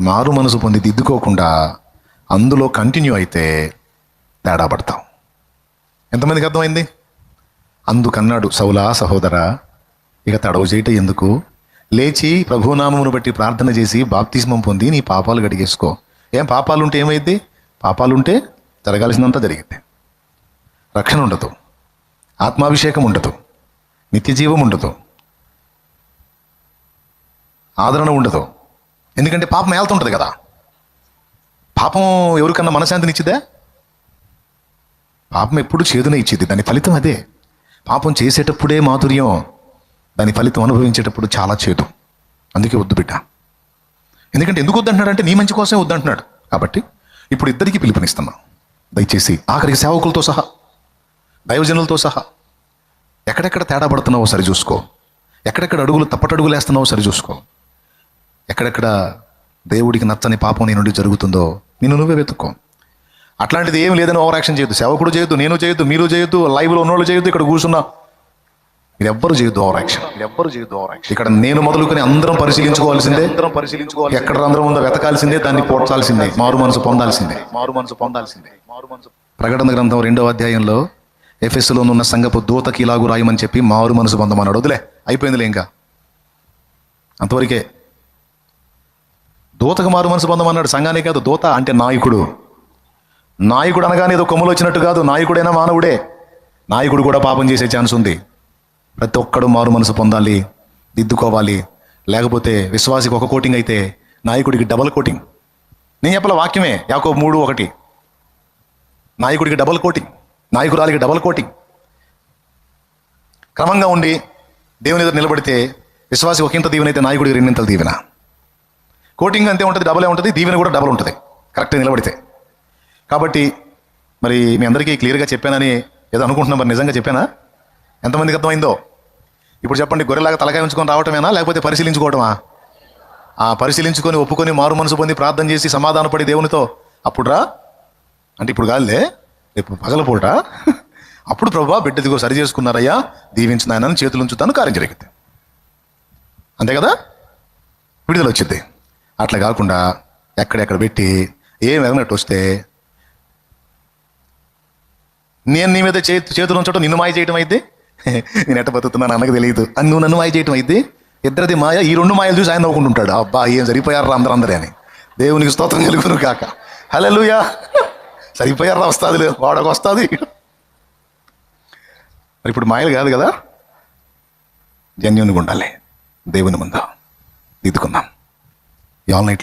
మారు మనసు పొంది దిద్దుకోకుండా అందులో కంటిన్యూ అయితే తేడా పడతాం. ఎంతమందికి అర్థమైంది? అందుకన్నాడు సౌలా సహోదరా ఇక తడవు చేయట ఎందుకు? లేచి ప్రభునామమును బట్టి ప్రార్థన చేసి బాప్తిస్మం పొంది నీ పాపాలు గడిగేసుకో ఏం పాపాలుంటే ఏమైద్ది? పాపాలుంటే జరగాల్సినంత జరిగింది రక్షణ ఉండదు. ఆత్మాభిషేకం ఉండదు. నిత్యజీవం ఉండదు. ఆదరణ ఉండదు. ఎందుకంటే పాపం ఏళ్తుంటుంది కదా. పాపం ఎవరికన్నా మనశాంతినిచ్చిదే పాపం ఎప్పుడు చేదునే ఇచ్చేది. దాని ఫలితం అదే. పాపం చేసేటప్పుడే మాధుర్యం దాని ఫలితం అనుభవించేటప్పుడు చాలా చేదు. అందుకే వద్దు బిడ్డ. ఎందుకంటే ఎందుకు వద్దంటున్నాడు అంటే నీ మంచి కోసమే వద్దంటున్నాడు. కాబట్టి ఇప్పుడు ఇద్దరికి పిలుపునిస్తున్నాం. దయచేసి ఆఖరికి సేవకులతో సహా దైవజనులతో సహా ఎక్కడెక్కడ తేడా పడుతున్నావో సరి చూసుకో. ఎక్కడెక్కడ అడుగులు తప్పటడుగులు వేస్తున్నావో సరి చూసుకో. ఎక్కడెక్కడ దేవుడికి నచ్చని పాపం నీ నుండి జరుగుతుందో నిన్ను నువ్వే వెతుక్కో. అట్లాంటిది ఏం లేదని ఓవర్ యాక్షన్ చేయొద్దు. సేవకుడు చేయొద్దు నేను చేయొద్దు మీరు చేయొద్దు లైవ్లో ఉన్నోళ్ళు చేయొద్దు ఇక్కడ కూర్చున్నా. మీరు ఎవ్వరు చేయొద్దు ఓవర్ యాక్షన్. ఎవ్వరు చేయొద్దు ఓవర్ యాక్షన్. ఇక్కడ నేను మొదలుకొని అందరం పరిశీలించుకోవాల్సిందే. అందరం పరిశీలించుకోవాలి ఎక్కడ అందరం ఉందో వెతకాల్సిందే దాన్ని పోడ్చాల్సిందే మారు మనసు పొందాల్సిందే. మారు మనసు పొందాల్సిందే. మారు మనసు ప్రకటన గ్రంథం రెండవ అధ్యాయంలో ఎఫ్ఎస్లో ఉన్న సంగపు దూతకి ఇలాగు రాయమని చెప్పి మారు మనసు పొందమన్నాడు. వదిలే అయిపోయిందిలే ఇంకా. అంతవరకే దూతకు మారు మనసు పొందమన్నాడు. సంఘానే కాదు దూత అంటే నాయకుడు. నాయకుడు అనగానే ఏదో కొమ్ములు వచ్చినట్టు కాదు నాయకుడైనా మానవుడే. నాయకుడు కూడా పాపం చేసే ఛాన్స్ ఉంది. ప్రతి ఒక్కడు మారు మనసు పొందాలి దిద్దుకోవాలి. లేకపోతే విశ్వాసికి ఒక కోటింగ్ అయితే నాయకుడికి డబల్ కోటింగ్ నేను చెప్పాల వాక్యమే యాకో మూడు ఒకటి. నాయకుడికి డబల్ కోటింగ్ నాయకురాలికి డబల్ కోటింగ్ క్రమంగా ఉండి దేవుని ఎదురు నిలబడితే విశ్వాసి ఒకంత దీవెనైతే నాయకుడికి రెండింతలు దీవెన. కోటింగ్ అంతే ఉంటుంది డబలే ఉంటుంది దీవెన కూడా డబల్ ఉంటుంది. కరెక్ట్గా నిలబడితే. కాబట్టి మరి మీ అందరికీ క్లియర్గా చెప్పానని ఏదో అనుకుంటున్నా మరి నిజంగా చెప్పానా? ఎంతమందికి అర్థమైందో? ఇప్పుడు చెప్పండి గొర్రెలాగా తలకాయ ఉంచుకొని రావటమేనా లేకపోతే పరిశీలించుకోవటమా? ఆ పరిశీలించుకొని ఒప్పుకొని మారు మనసు పొంది ప్రార్థన చేసి సమాధానపడి దేవునితో అప్పుడురా? అంటే ఇప్పుడు కాదులే రేపు పగలపూట అప్పుడు ప్రభా బిడ్డదిగో సరి చేసుకున్నారయ్యా దీవించిన ఆయన చేతులు ఉంచుతాను కార్యం జరిగింది అంతే కదా? విడుదల వచ్చింది అట్లా కాకుండా ఎక్కడెక్కడ పెట్టి ఏం ఎదనట్టు వస్తే నేను నీ మీద చేతి చేతులు ఉంచడం నిన్ను మాయ చేయటం అయితే నేను ఎట్ట బతుకుతున్నాను అన్నకు తెలియదు. అని నువ్వు నన్ను మాయ చేయటం అయితే ఇద్దరిది మాయ ఈ రెండు మాయలు చూసి ఆయన నవ్వుకుంటుంటాడు. అబ్బా ఏం సరిపోయారు అందరూ అందరే అని. దేవునికి స్తోత్రం కలుగును కాక. హలలుయా సరిపోయారా వస్తుంది లేదు వాడకు వస్తుంది. మరి ఇప్పుడు మాయలు కాదు కదా? జన్యునిగా ఉండాలి దేవుని ముందు దిద్దుకుందాం. Y'all need.